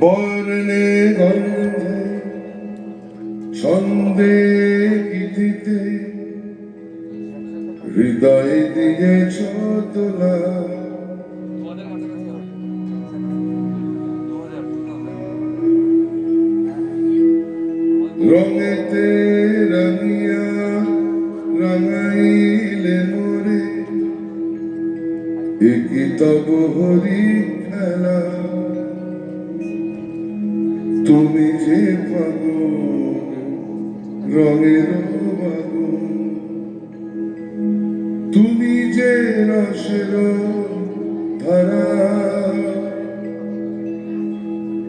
বর্ণে গন্ধে ছন্দে গীতিতে হৃদয় দিয়েছ তোলা রঙেতে রঙিয়া রাঙাইলে মোরে একই তব হরি ধরা।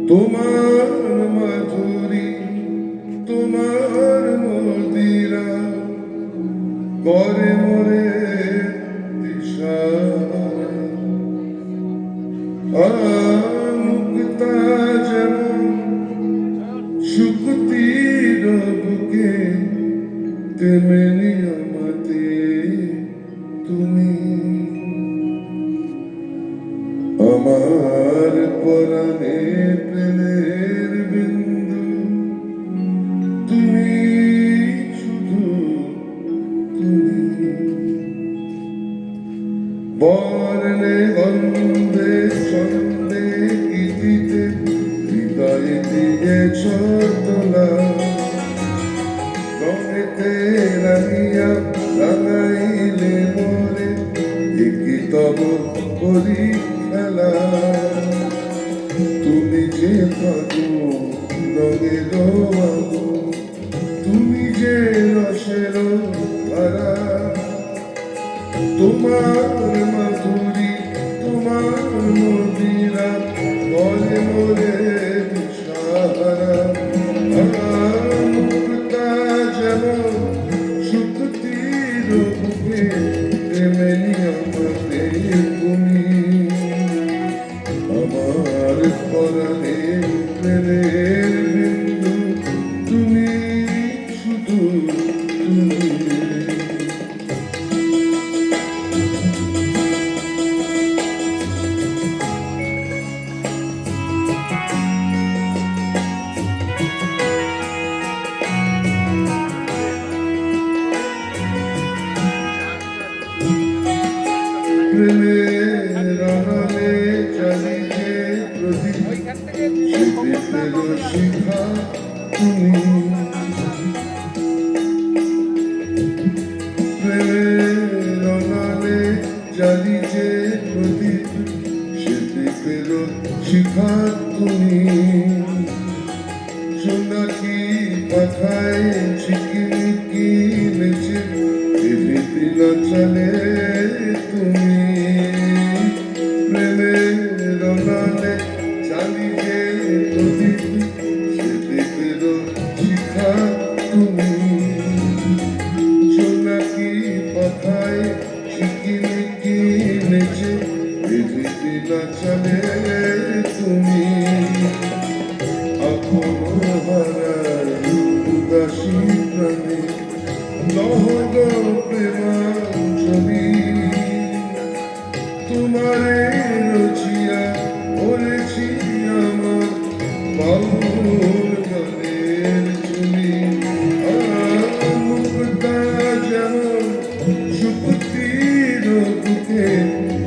তোমার মাধুরী তোমার মদিরা করে মরে দিশা। মুক্তা যেমন সুক্তির বুকে তেমনি তোমার মধুরী তোমার মদিরা বলে মোরে le chagrin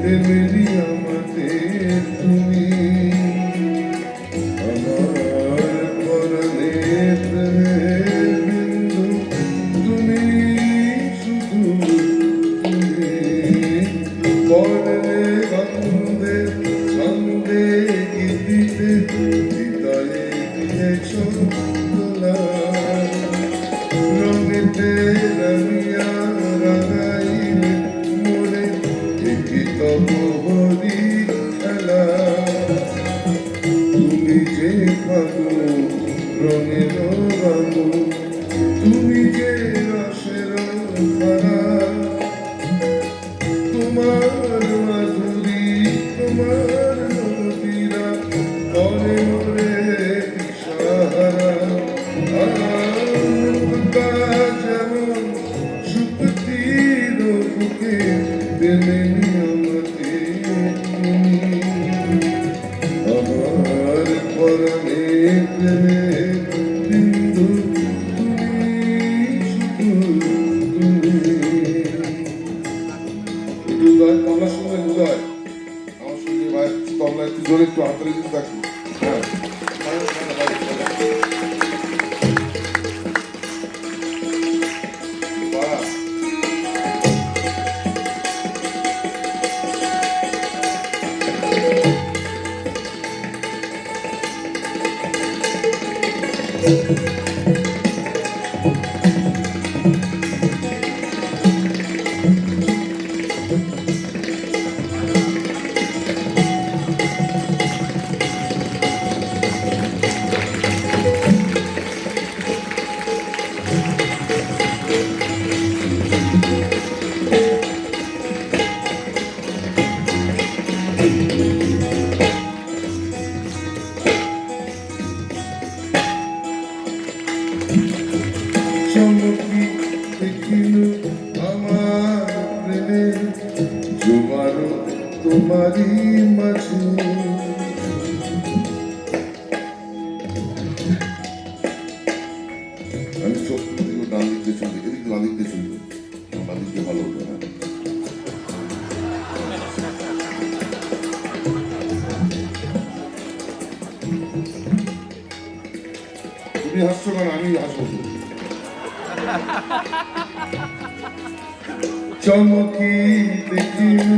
তেমনি আমাতে Chúng ta có lẽ không nên rời vai sẽ đi lại Tổng lại từ dưới lên দিয়ে ভালো হতো না। তুমি হাসছো কেন আমি হাসবো। চমকি দেখিল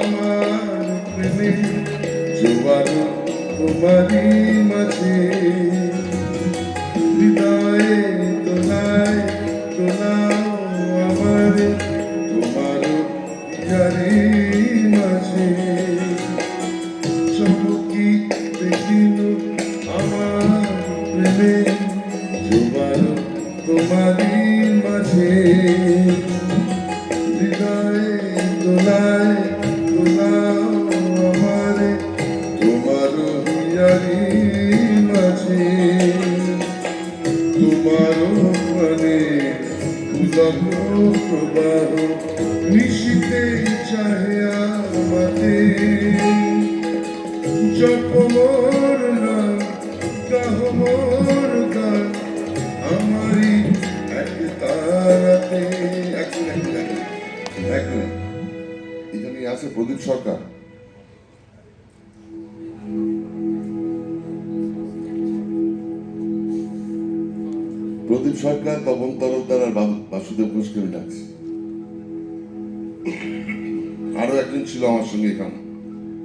আমার প্রেমে জোয়ার তোমারই মাঝে। প্রবাহ নিশিতে চাহে আমাতে জপ মোর নাম গাহ মোর গান আমারি এক তারাতে এক মিনিট, এক মিনিট, এক আছে প্রদীপ সরকার প্রদীপ সরকার, তপন তরফদার আর বাসুদেব ঘোষকে ডাকছি। আরও একজন ছিল আমার সঙ্গে এখানে,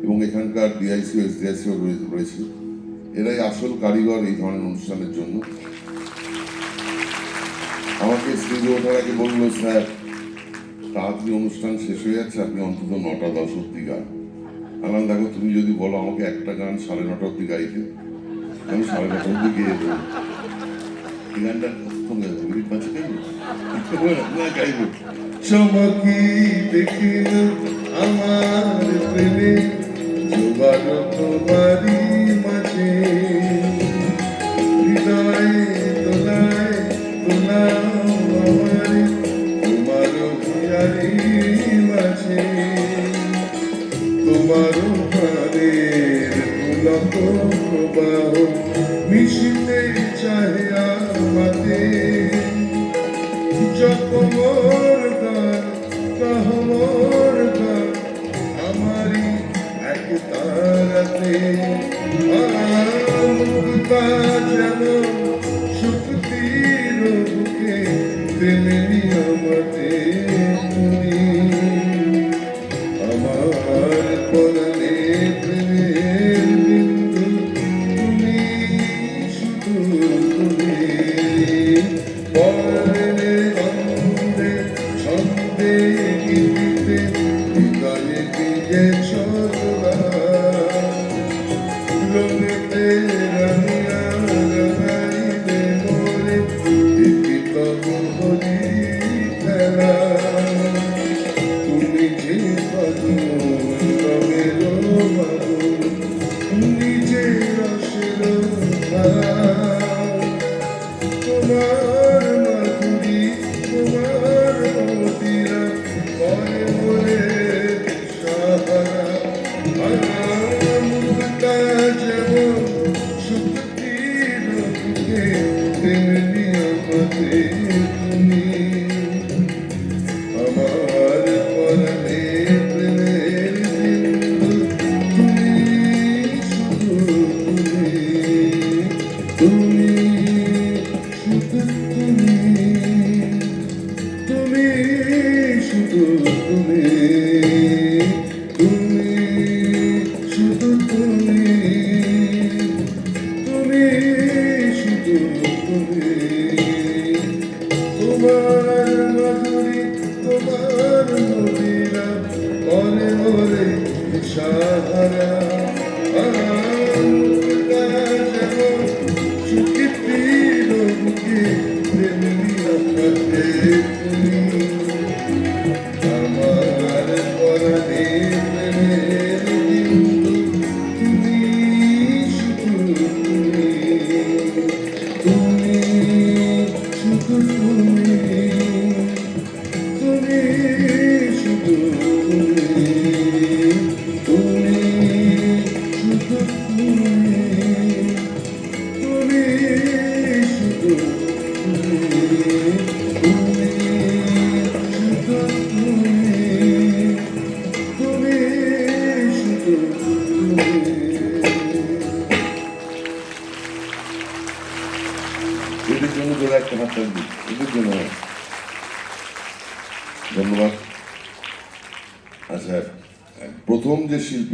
এবং এখানকার ডিআইসি এসডিআইসিও রয়েছে। এরাই আসল কারিগর এই ধরনের অনুষ্ঠানের জন্য। আমাকে স্টেজে ওঠার আগে বলল, স্যার, তাড়াতাড়ি অনুষ্ঠান শেষ হয়ে যাচ্ছে, আপনি অন্তত নটা দশ অব্দি গান। আমার দেখো, তুমি যদি বলো আমাকে একটা গান সাড়ে নটা অব্দি গাইতে, আমি সাড়ে নটা অব্দি গিয়ে দেবো। এই গানটা কখন গাইবো মিনিট পাঁচে গাইবো না গাইবো চমকি দেখিল আমার প্রেমে জোবার তোমারি তারাতে মুক্তা তেমনি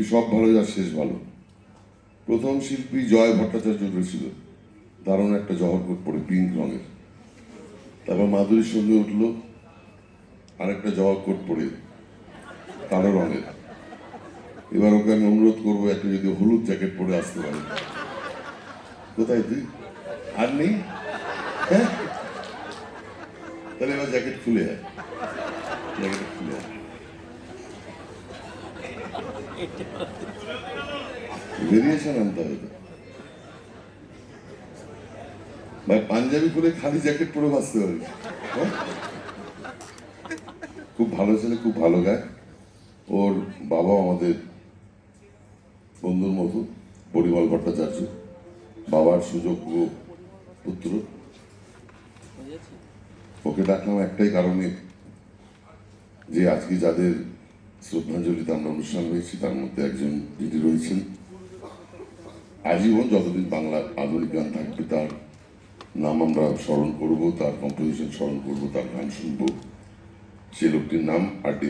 শিল্পী সব ভালো যার শেষ ভালো। প্রথম শিল্পী জয় ভট্টাচার্য ছিল দারুণ একটা জহরকোট পরে পিঙ্ক রঙের। তারপর মাধুরীর সঙ্গে উঠল আরেকটা জহরকোট পরে কালো রঙের। এবার ওকে আমি অনুরোধ করব একটা যদি হলুদ জ্যাকেট পরে আসতে পারে। কোথায় তুই? আর নেই? হ্যাঁ? তাহলে এবার জ্যাকেট খুলে আয়। জ্যাকেট খুলে আয়। ভেরিয়েশন আনতে হবে। ভাই, পাঞ্জাবি খুলে খালি জ্যাকেট পরে বাঁচতে পারিস হ্যাঁ? খুব ভালো ছেলে, খুব ভালো গায় ওর বাবা আমাদের বন্ধুর মতো পরিমল ভট্টাচার্য। বাবার সুযোগ্য পুত্র। ওকে ডাকলাম একটাই কারণে যে আজকে যাদের শ্রদ্ধাঞ্জলিতে আমরা অনুষ্ঠান হয়েছি তার মধ্যে একজন যিনি রয়েছেন। আজীবন যতদিন বাংলার আধুনিক গান থাকবে, তার নাম আমরা স্মরণ করব, তার কম্পোজিশন স্মরণ করব, তার গান শুনব। সে লোকটির নাম আর ডি